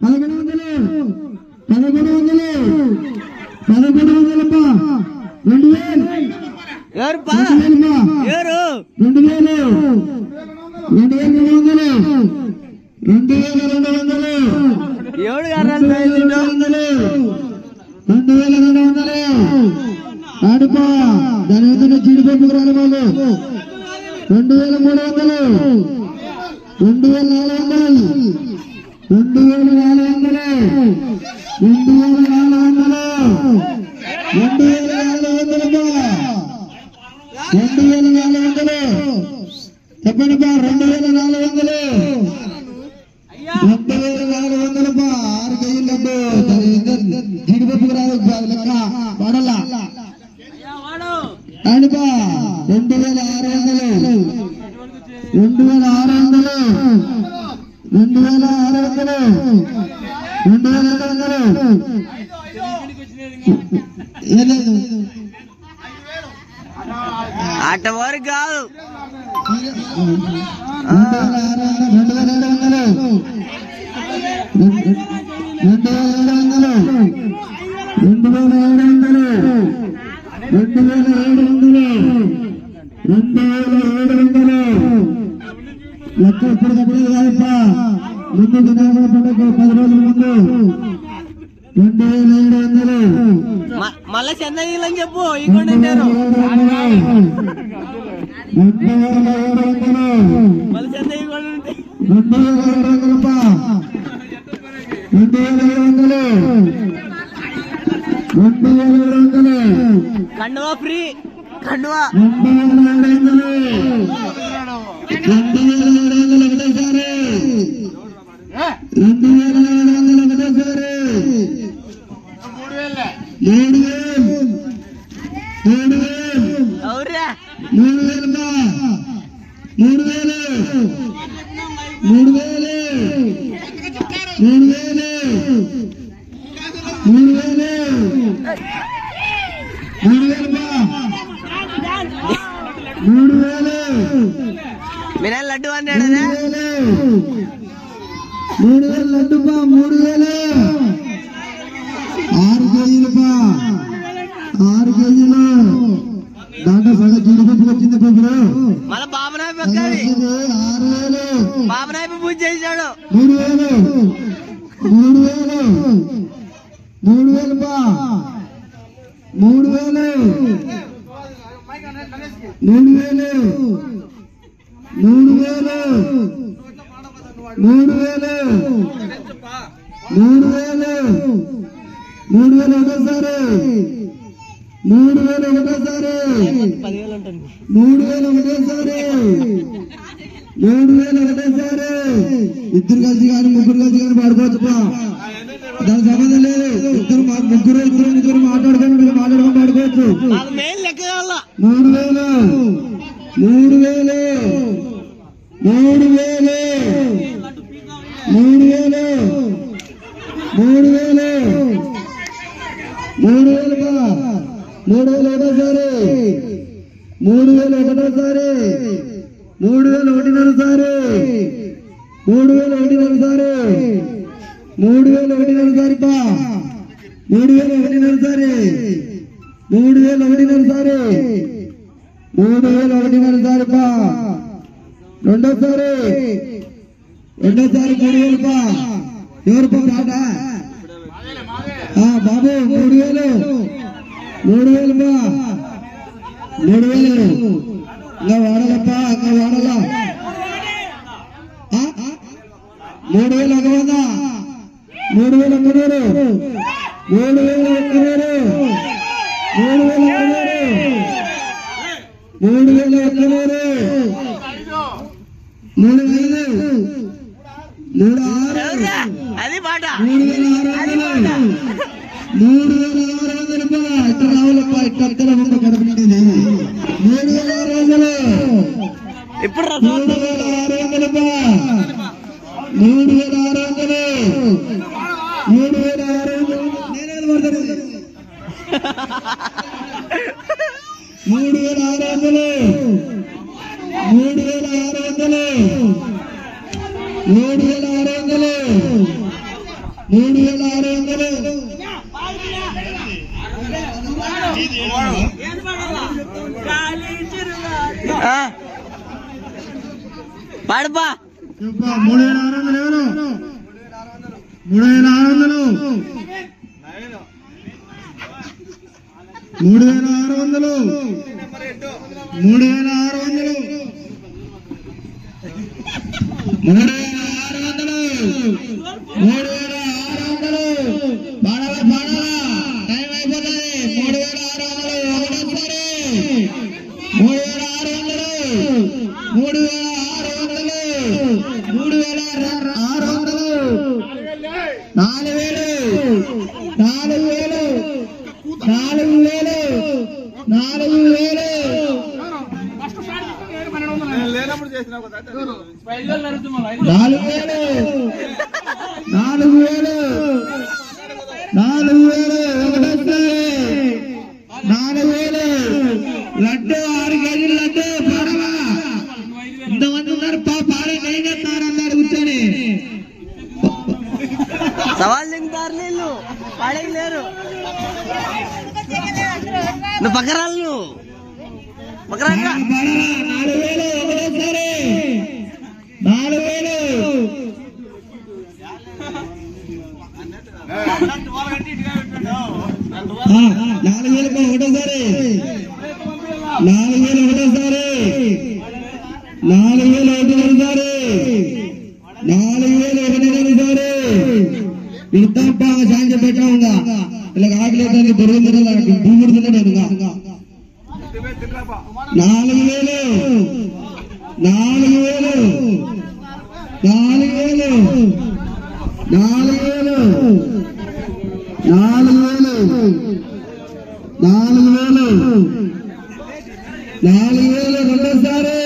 పదకొండు వందలు. పదకొండు వందలు పదకొండు వందలమ్మా రెండు వేలు ఎవరు రెండు వేలు రెండు వేల వందలు. రెండు వేల రెండు వందలు ఎవడు రెండు వేల రెండు వందలు రెండు వేల రెండు వందలు ఆడుపా దాని మీద జీడిపప్పు రాని వాళ్ళు రెండు వేల మూడు వందలు. రెండు వేల నాలుగు వందలు. రెండు వేల నాలుగు వందలు. రెండు వేల నాలుగు వందలు రెండు వేల నాలుగు వందలు రెండు వేల నాలుగు వందలు చెప్పండి బా రెండు వేల నాలుగు వందలు రెండు వేల నాలుగు వందలు బా ఆరు కేజీలు దీని జీడిపప్పుకు రాదు లెక్క వాడల్లా అండి బా రెండు వేల ఆరు వందలు రెండు వేల ఆరు వందలు రెండు వేల ఆరు వందలు రెండు వేల ఏడు వందలు ఏ లేదు అట్ట వరకు కాదు రెండు వేల ఆరు వందలు రెండు వేల ఏడు వందలు రెండు వేల ఏడు వందలు రెండు వేల ఏడు వందలు రెండు వేల ఏడు వందలు లెక్క ఎప్పటికప్పుడు కాదప్ప ముందు వినాయకుల పండుగ పది రోజుల ముందు రెండు వేల ఏడు వందలు మళ్ళా చెన్నైలని చెప్పు ఇంకోటి ఉంటారు రెండు వేల ఏడు వందలు మళ్ళీ చెన్నై కూడా ఉంటే రెండు వేల ఏడు వందలప్ప రెండు వేల ఏడు వందలు రెండు వేల ఏడు వందలు కండువా ఫ్రీ కండువా రెండు వేల మూడు వేలు మూడు వేలు మూడు వేలు మూడు వేలు మూడు వేలు బా మూడు వేలు మీరే లడ్డు అన్నాడు మూడు వేలు మూడు వేలు లడ్డు బా మూడు వేలు ఆరు కేజీలు బా ఆరు కేజీలు దాంట్లో సగం జీడిపప్పు వచ్చింది పప్పులు మళ్ళా బాబనాయపు ఎక్కాలి ఆరు వేలు బాబనాయపు పూజ చేశాడు మూడు వేలు మూడు వేలు మూడు వేలు బా మూడు వేలు మూడు వేలు మూడు వేలు మూడు వేలు మూడు వేలు మూడు వేలు ఒకటేసారి. మూడు వేలు ఒకటేసారి. మూడు వేలు ఒకటేసారి మూడు వేలు ఒకటేసారి ఇద్దరు కలిసి కానీ ముగ్గురు కలిసి కానీ పాడుకోవచ్చు దాని దానికి సంబంధం లేదు. ఇద్దరు మా- ముగ్గురు ఇద్దరు ఇద్దరు మాట్లాడుకొని మీరు మాట్లాడుకొని పాడుకోవచ్చు మాకు మెయిన్ లెక్క కావాలా మూడు వేలు మూడు వేలు మూడు వేలు మూడు వేలు మూడు వేలు మూడు వేలు బా మూడు వేలు ఒకటోసారి మూడు వేలు ఒకటోసారి మూడు వేలు ఒకటిన్నరసారి మూడు వేలు ఒకటిన్నరసారి మూడు వేలు ఒకటిన్నరసారి బా మూడు వేలు ఒకటిన్నరసారి మూడు వేలు ఒకటిన్నరసారి మూడు వేలు ఒకటిన్నరసారి బా రెండోసారి రెండోసారి మూడు వేలు బా ఎవరు బా రాట ఆ, బాబు మూడు వేలు మూడు వేలు బా మూడు వేలు ఇంకా వాడాలప్పా ఇంకా వాడాలా ఆ? మూడు వేలు ఒక వంద మూడు వేలు ఒక్క నూరు మూడు వేలు ఒక్క నూరు మూడు వేలు ఒక్క నూరు మూడు వేలు ఒక్క నూరు మూడు ఐదు మూడు ఆరు ఎవరురా? అది పాట మూడు వేల ఆరు వందలు మూడు వేల ఆరు వందలు రూపాయలు ఇట్ట రావులప్ప ఇట్ట అత్తల ముందు కడుపు మూడు వేల ఆరు వందలు ఇప్పుడు మూడు వేల ఆరు మూడు వేల ఆరు వందలు మూడు వేల ఆరు వందలు నేనే పడతాను మూడు వేల ఆరు వందలు మూడు వేల ఆరు వందలు మూడు వేల ఆరు వందలు మూడు వేల ఆరు వందలు. పాడుపా. చెప్పా మూడు వేల ఆరు వందలు ఎవరు? మూడు వేల ఆరు వందలు. మూడు వేల ఆరు వందలు. మూడు వేల ఆరు వందలు. మూడు నాలుగు వేలు నాలుగు వేలు నాలుగు వేలు నాలుగు వేలు నాలుగు వేలు నాలుగు వేలు నాలుగు వేలు నాలుగు వేలు లడ్డు ఆరు కేజీలు సవాల్ దిగుతారు నీళ్ళు. పాడేకి లేరు. నువ్వు పక్కరాలు నువ్వు. పక్కరా నాలుగు పడవా నాలుగు వేలు ఒకటోసారి. నాలుగు వేలు ఆ, నాలుగు వేలకు ఒకటోసారి నాలుగు వేలు ఒకటోసారి నాలుగు వేలు ఒకటోసారి నాలుగు వేలు ఒకటోసారి ఇడతాంప సాంజ పెట్టా ఉందా ఇలా ఆకలేదానికి దొరుకుతుందా భూముడుతున్నాడు నాలుగు వేలు నాలుగు వేలు నాలుగు వేలు నాలుగు వేలు నాలుగు వేలు నాలుగు వేలు నాలుగు వేలు రెండోసారి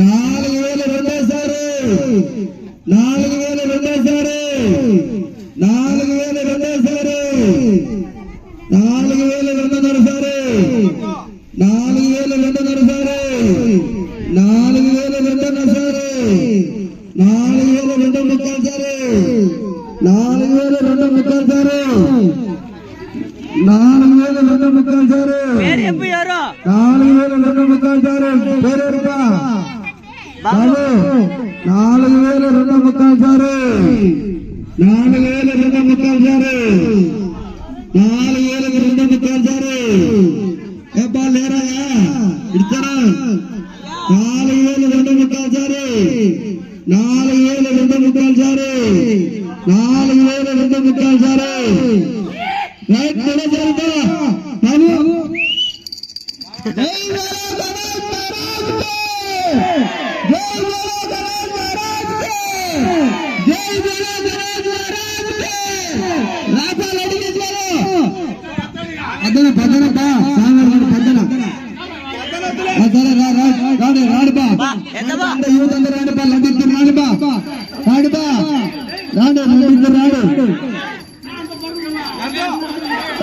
నాలుగు వేలు రెండోసారి నాలుగు వేలు రెండోసారి నాలుగు వేలు రెండోసారి నాలుగు వేలు రెండున్నరసారి నాలుగు వేలు రెండున్నరసారి నాలుగు వేలు రెండున్నరసారి నాలుగు వేలు రెండు ముక్కలు సారి నాలుగు వేలు రెండు ముక్కలు సారి నాలుగు వేలు రెండు ముక్కలు సారి పేరు చెప్పు ఎవరు నాలుగు వేలు రెండు ముక్కలు సారి పేరేరుపా బాబు నాలుగు వేలు రెండు ముక్కలు సారి నాలుగు వేలు రెండు ముక్కలు సారి నాలుగు వేలకు రెండు ముక్కలు సారి ఏపా లేరా ఇస్తారా నాలుగు వేలు రెండు ముక్కలు సారి నాలుగు వేలు రెండు ముక్కలు సారి నాలుగు వేలు రెండు ముక్కలు కూడా జరుగుతా పని జై బోలో గణేష్ బా సాంగర్ రా రా రాడు రాడు బా ఎంత యూత్ అందరూ రాడు బా రాడు బా రాడు బా రాడు రాడు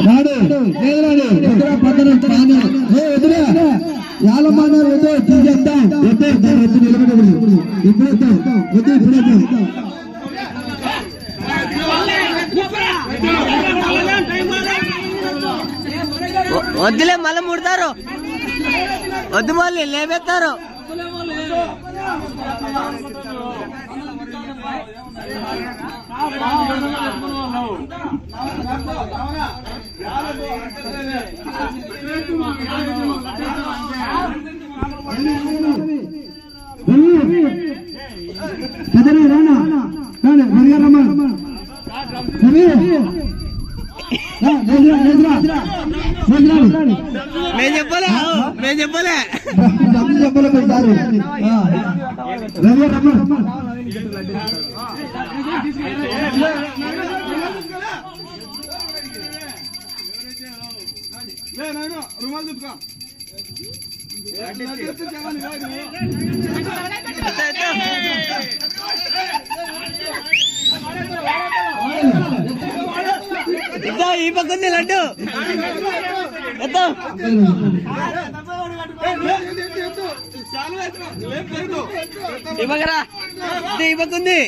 రాడు ఎదురా ఏ ఎదురా? వద్దు వద్దు దాని వద్దు వద్దాం వద్దులే మళ్ళీ ముడతారు. వద్దు మళ్ళీ లేపెత్తారు కదలి రానా రానా మరిగారమ్మ రవి రా, లేదురా, లేదురా. లేదురా. చెప్పలే మేము చెప్పలే డబ్బులు చెప్పలే ఒకసారి. రవి రమ్మ ఈ పక్క ఉంది లడ్డు. ఎత్తో. ఈ పక్కరా ఈ పక్క ఉంది.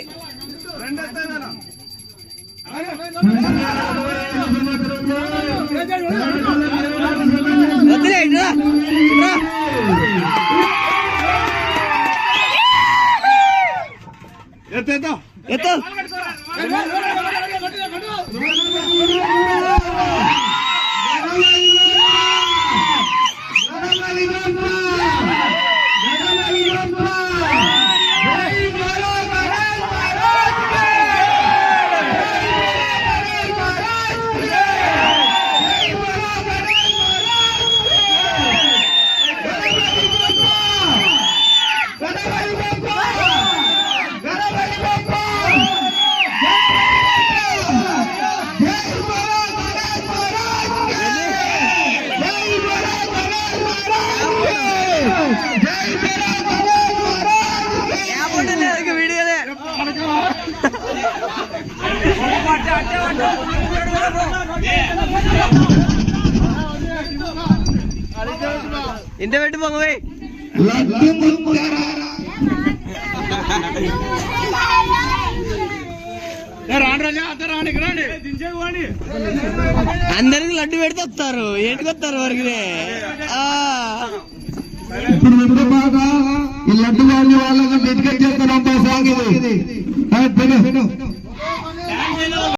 Ito! ఇంత పెట్టి ముందర అందరికి లడ్డు పెడితే వస్తారు. ఏంటికి వస్తారు వరకు ఇప్పుడు ఇప్పుడు బాగా ఈ లడ్డు వాళ్ళ వాళ్ళగా డెడికేట్ చేస్తున్నాం సాంగ్